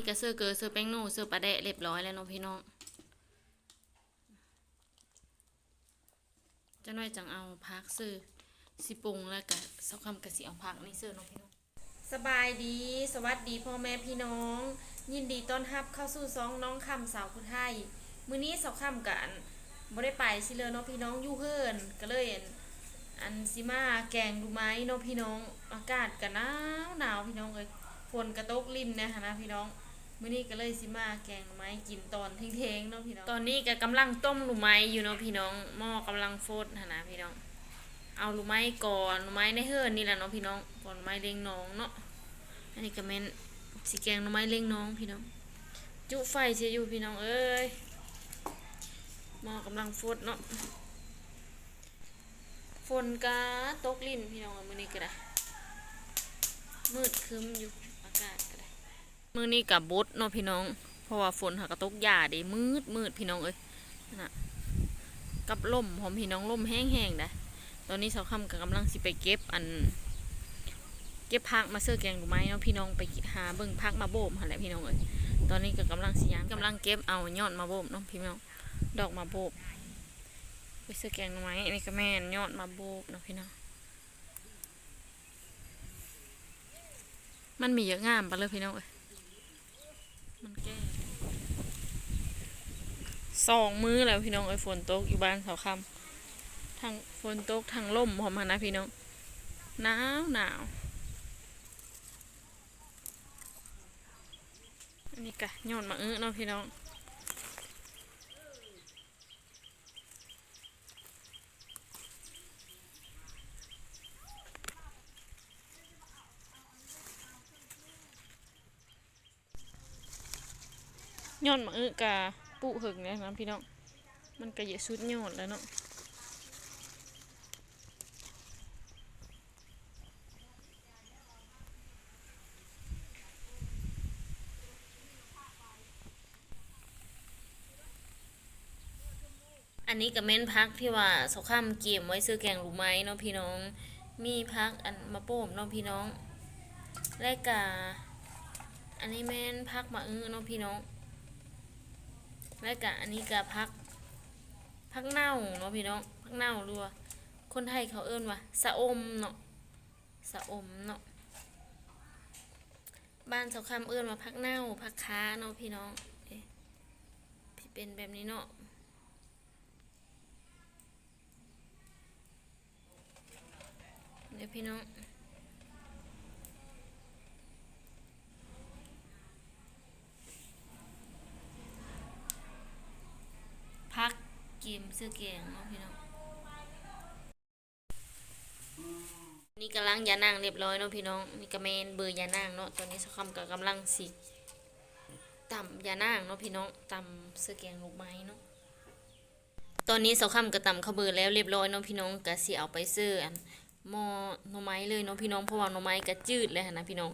นี่ก็เสื้อเกอเสื้อแป้งโน่เสื้อปลาแดะเรียบร้อยแล้วเนาะพี่น้องจะน้อยจังเอาพักซื้อสิปรุงแล้วก็สักคำกะสิเอาพักนี่เสื้อเนาะพี่น้องสบายดี สวัสดีพ่อแม่พี่น้อง ยินดีต้อนรับเข้าสู่ซองน้องคำสาวผู้ไทยมื้อนี้สาวคำกันบ่ได้ไปสิเลยเนาะพี่น้องอยู่เฮิรนก็เลยอันอันสิมาแกงดูไหมเนาะพี่น้องอากาศก็หนาวหนาวพี่น้องเอ้ยฝนกระตกลิ่นนะนะพี่น้อง มื้อนี้ก็เลยสิมาแกงไหมกินตอนเทงๆเนาะพี่น้อง ตอนนี้ก็กำลังต้มลูไหมอยู่เนาะพี่น้องหม้อกำลังฟดหั่นนะพี่น้อง เอาลูไหมก่อนลูไหมในเฮิรนนี่แหละเนาะพี่น้องก่อนลูไหมเลี้ยงน้องเนาะ อันนี้ก็แม่นสีแกงหน่อไม้เลี้ยงน้องพี่น้อง จุไฟเสียอยู่พี่น้องเอ้ยหม้อกำลังฟดเนาะ ฝนกาตกลิ่นพี่น้องมื้อนี้ก็ได้มืดครึ้มอยู่อากาศก็ได้ มือนี้กับบดเนาะพี่น้อง เพราะว่าฝนหากระตกหญ้าเด้มืดมืดพี่น้องเอ้ยน่ะกับลมหอมพี่น้องลมแห้งๆได้ตอนนี้สาค่ำก็กำลังสิไปเก็บอัน เก็บพักมาเสื้อแกงดูไหมเนาะพี่น้องไปหาเบิ่งพักมาโบมหั่นแหละพี่น้องเอ้ยตอนนี้ก็กำลังสิยางกำลังเก็บเอายอดมาโบมเนาะพี่น้องดอกมาโบมไปเสื้อแกงดูไหมอันนี้ก็แม่นยอดมาโบมเนาะพี่น้องมันมีเยอะงามไปเลยพี่น้องเอ้ย มันแก้สองมื้อแล้วพี่น้องไอ้ฝนตกอยู่บ้านเสาคำทางฝนตกทางล่มพร้อมานะพี่น้องหนาวหนาวอันนี้กะยอดมะอื้อเนาะพี่น้อง ยอดมะอื้อกะปุหึงเลยนะพี่น้อง มันกระเยอะสุดยอดแล้วเนาะอันนี้กับเม่นพักที่ว่าสข้ามเกียมไว้ซื้อแกงลูกไม้เนาะพี่น้อง มีพักอันมะโป้มเนาะพี่น้อง และกาอันนี้แม่นพักมะอื้อเนาะพี่น้อง และกะอันนี้กะพักพักเน่าเนาะพี่น้องพักเน่ารัวคนไทยเขาเอิ้นว่าสะอมเนาะสะอมเนาะบ้านสาคำเอิ้นว่าพักเน่าพักค้าเนาะพี่น้องพี่เป็นแบบนี้เนาะเดี๋ยวพี่น้อง พั กกิมซื้อเกียงเนาะพี่น้องนี่กำลังยานางเรียบร้อยเนาะพี่น้องนี่กระเมนเบอร์ยานางเนาะตอนนี้สักคำกับกำลังสิต่ำยานางเนาะพี่น้องต่ำเสื้อแกงลูกไม้เนาะตอนนี้สค่ำกระต่ำข้าวเบอร์แล้วเรียบร้อยเนาะพี่น้องก็สิเอาไปซื้ออันมอหน่อไม้เลยเนาะพี่น้องเพราะว่าหน่อไม้ก็จืดเลยนะพี่น้อง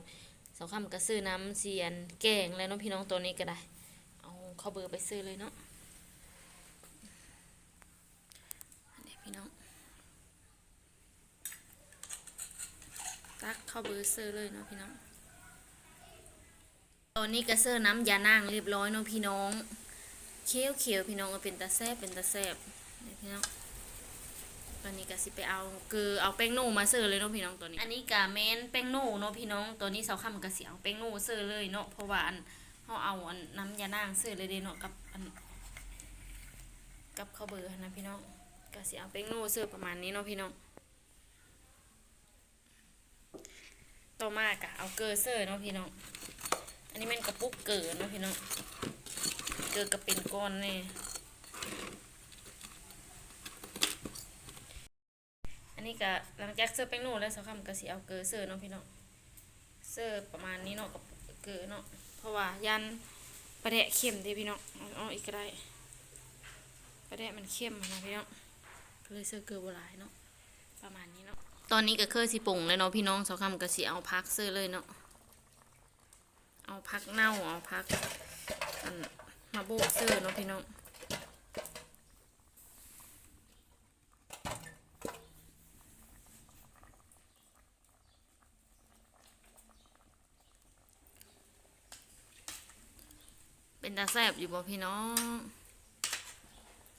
เสาค่ำก็ซื้อน้ำเสียนแกงแล้วเนาะพี่น้องตัวนี้ก็ได้เอาข้าเบอร์ไปซื้อเลยเนาะเดี๋ยว พี่น้อง ตักข้าวเบอร์ซื้อเลยเนาะพี่น้อง ตอนนี้ก็ซื้อน้ำยานางเรียบร้อยเนาะพี่น้องเขียวเขียวพี่น้องเอาเป็นตาแซบเป็นตาแซบนพี่น้องตอนนี้ก็สิไปเอาคือเอาแป้งโน่มาเสิร์เลยเนาะพี่น้องตัวนี้ อันนี้กะแมนแป้งโน่เนาะพี่น้องตัวนี้เสาค่ำก็สิเอาแป้งโน่เสิร์เลยเนาะเพราะว่าอันเฮาเอาอันน้ำยานางเสิร์เลยเด้เนาะกับอันกับข้าวเบอร์นะพี่น้อง ก็สิเอาแป้งโน่เสิร์ฟประมาณนี้เนาะพี่น้อง ต่อมากะเอาเกลือเสิร์ฟเนาะพี่น้อง อันนี้แม่นกระปุกเกลือเนาะพี่น้องเจอกับเป็นก้อนแน่อันนี้ก็หลังจากเสิร์ฟแป้งโน่แล้วสักคำก็สิเอาเกลือเสิร์ฟเนาะพี่น้อง เสิร์ฟประมาณนี้เนาะกับเกลือเนาะ เพราะว่ายันประเดะเข้มด้พี่น้องอาเออีกก็ได้ประเดะมันเข้มนะพี่น้อง ก็เลยเสิร์เกลือโบราณเนาะประมาณนี้เนาะตอนนี้ก็เคยสิปรุงเลยเนาะพี่น้องสักคำก็สิเอาพักเสิร์เลยเนาะเอาพักเน่าเอาพักอันมาโบกเสื้อเนาะพี่น้องเป็นตาแซ่บอยู่บ่พี่น้อง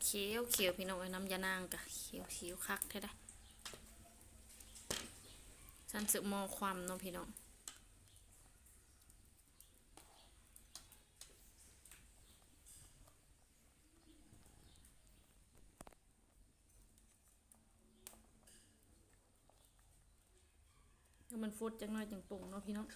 เขียวเขียวพี่น้องไอ้น้ำยานางกะเขียวเขียวคักแท้ได้ฉันสึกมอความเนาะพี่น้องแล้วมันฟุดจังน้อยจังปรุงเนาะพี่น้อง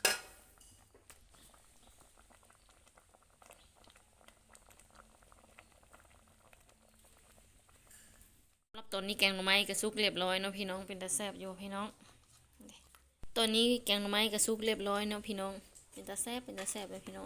รับตอนนี้แกงหน่อไม้กระซุกเรียบร้อยเนาะพี่น้องเป็นตาแซบอยู่พี่น้องตอนนี้แกงหน่อไม้กระซุกเรียบร้อยเนาะพี่น้องเป็นตาแซบเป็นตาแซบเลยพี่น้อง